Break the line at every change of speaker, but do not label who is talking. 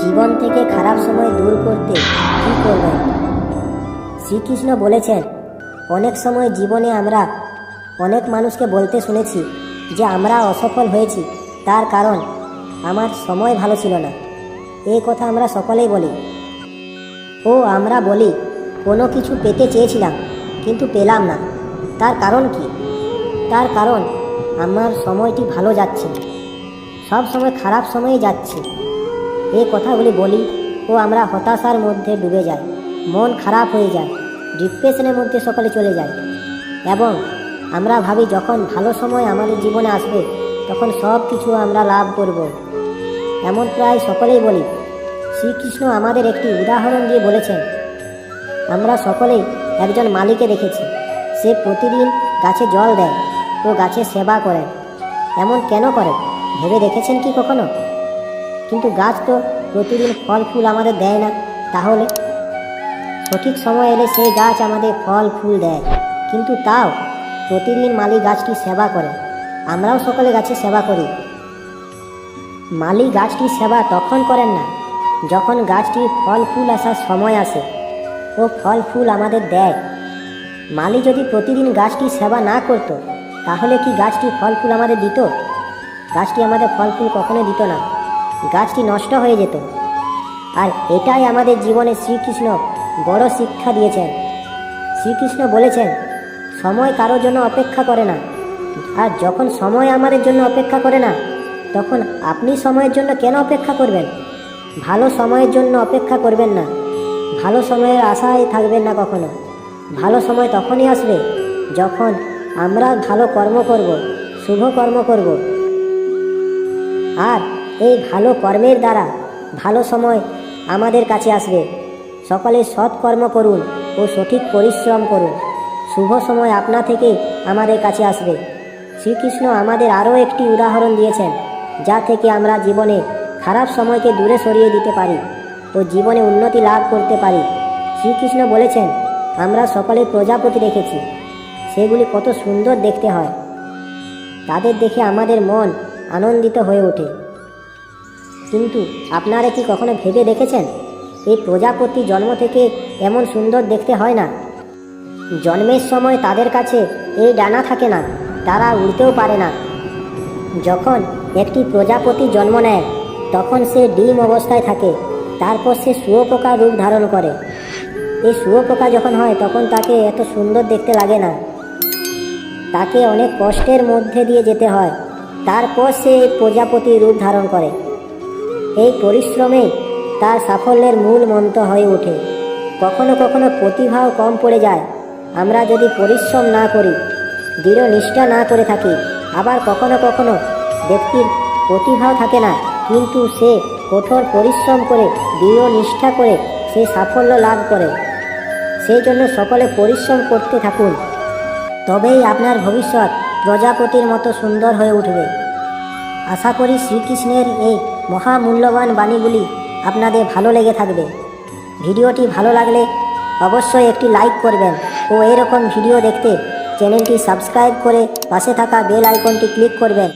জীবন থেকে খারাপ সময় দূর করতে কী করবেন? শ্রীকৃষ্ণ বলেছেন, অনেক সময় জীবনে আমরা অনেক মানুষকে বলতে শুনেছি যে আমরা অসফল হয়েছি, তার কারণ আমার সময় ভালো ছিল না। এই কথা আমরা সকলেই বলি। ও আমরা বলি, কোনো কিছু পেতে চেয়েছিলাম, কিন্তু পেলাম না। তার কারণ কি? তার কারণ আমার সময়টি ভালো যাচ্ছে সব সময় খারাপ সময়ে যাচ্ছে। এই কথাগুলি বলি ও আমরা হতাশার মধ্যে ডুবে যাই, মন খারাপ হয়ে যায় ডিপ্রেশনের মধ্যে সকলে চলে যায় এবং আমরা ভাবি যখন ভালো সময় আমাদের জীবনে আসবে, তখন সব কিছু আমরা লাভ করব। এমন প্রায় সকলেই বলি, শ্রীকৃষ্ণ আমাদের একটি উদাহরণ দিয়ে বলেছেন, আমরা সকলেই একজন মালিকে দেখেছি, সে প্রতিদিন গাছে জল দেয় ও গাছের সেবা করে এমন কেন করে ভেবে দেখেছেন কি কখনো? কিন্তু গাছ তো প্রতিদিন ফল ফুল আমাদের দেয় না, তাহলে? সঠিক সময় এলে সেই গাছ আমাদের ফল ফুল দেয়। কিন্তু তাও প্রতিদিন মালি গাছটি সেবা করে। আমরাও সকলে গাছের সেবা করি। মালি গাছটির সেবা তখন করেন না, যখন গাছটির ফল ফুল আসার সময় আসে ও ফল ফুল আমাদের দেয়। মালি যদি প্রতিদিন গাছটির সেবা না করত, তাহলে কি গাছটি ফল ফুল আমাদের দিত? গাছটি আমাদের ফল ফুল কখনোই দিত না। গাছটি নষ্ট হয়ে যেত। আর এটাই আমাদের জীবনে শ্রীকৃষ্ণ বড় শিক্ষা দিয়েছেন। শ্রীকৃষ্ণ বলেছেন, সময় কারোর জন্য অপেক্ষা করে না। আর যখন সময় আমাদের জন্য অপেক্ষা করে না, তখন আপনি সময়ের জন্য কেন অপেক্ষা করবেন? ভালো সময়ের জন্য অপেক্ষা করবেন না। ভালো সময়ের আশায় থাকবেন না কখনো। ভালো সময় তখনই আসবে যখন আমরা ভালো কর্ম করব, শুভ কর্ম করব। আর এই ভালো কর্মের দ্বারা ভালো সময় আমাদের কাছে আসবে। সকলে সৎ কর্ম করুন ও সঠিক পরিশ্রম করুন। শুভ সময় আপনা থেকে আমাদের কাছে আসবে। শ্রীকৃষ্ণ আমাদের আরও একটি উদাহরণ দিয়েছেন, যা থেকে আমরা জীবনে খারাপ সময়কে দূরে সরিয়ে দিতে পারি ও জীবনে উন্নতি লাভ করতে পারি। শ্রীকৃষ্ণ বলেছেন, আমরা সকলে প্রজাপতি রেখেছি সেগুলি কত সুন্দর দেখতে হয়। তাদের দেখে আমাদের মন আনন্দিত হয়ে ওঠে। কিন্তু আপনারা কি কখনো ভেবে দেখেছেন? এই প্রজাপতি জন্ম থেকে এমন সুন্দর দেখতে হয় না। জন্মের সময় তাদের কাছে এই ডানা থাকে না, তারা উড়তেও পারে না। যখন একটি প্রজাপতি জন্ম নেয়, তখন সে ডিম অবস্থায় থাকে, তারপর সে শুয়োপোকা রূপ ধারণ করে। এই শুয়োপোকা যখন হয়, তখন তাকে এত সুন্দর দেখতে লাগে না। তাকে অনেক কষ্টের মধ্যে দিয়ে যেতে হয়। তারপর সে প্রজাপতি রূপ ধারণ করে। এই পরিশ্রমে তার সাফল্যের মূল মন্ত্র হয়ে ওঠে। কখনো কখনো প্রতিভাও কম পড়ে যায়। আমরা যদি পরিশ্রম না করি, দৃঢ় নিষ্ঠা না করে থাকি, আবার কখনো কখনো ব্যক্তির প্রতিভাও থাকে না। কিন্তু সে কঠোর পরিশ্রম করে, দৃঢ় নিষ্ঠা করে সে সাফল্য লাভ করে। সেই জন্য সকলে পরিশ্রম করতে থাকুন। তবেই আপনার ভবিষ্যৎ প্রজাপতির মতো সুন্দর হয়ে উঠবে। আশা করি শ্রীকৃষ্ণের এই মহামূল্যবান বাণীগুলি আপনাদের ভালো লেগে থাকবে। ভিডিওটি ভালো লাগলে অবশ্যই একটি লাইক করবেন ও এরকম ভিডিও দেখতে চ্যানেলটি সাবস্ক্রাইব করে পাশে থাকা বেল আইকনটি ক্লিক করবেন।